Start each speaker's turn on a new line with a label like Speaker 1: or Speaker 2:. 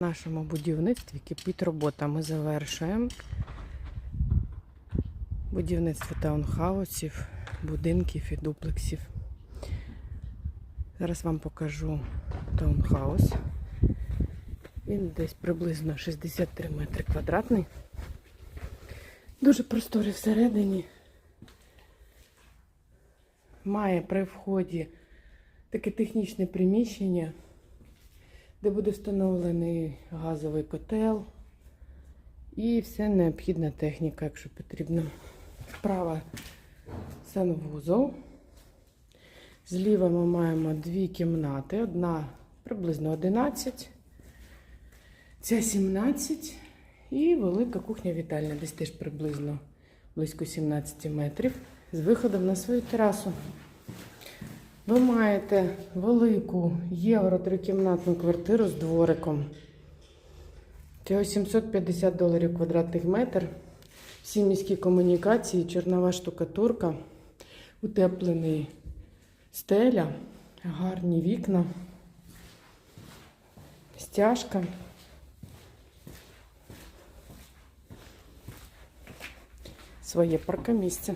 Speaker 1: В нашому будівництві кипить робота. Ми завершуємо будівництво таунхаусів, будинків і дуплексів. Зараз вам покажу таунхаус. Він десь приблизно 63 метри квадратний. Дуже просторий всередині. Має при вході таке технічне приміщення, де буде встановлений газовий котел і вся необхідна техніка, якщо потрібно. Вправо санвузол. Зліва ми маємо дві кімнати. Одна приблизно 11, ця 17 і велика кухня-вітальня, десь теж приблизно близько 17 метрів з виходом на свою терасу. Ви маєте велику євро трикімнатну квартиру з двориком. Це 750 доларів квадратних метр. Всі міські комунікації, чорнова штукатурка, утеплений стеля, гарні вікна, стяжка. Своє паркомісце.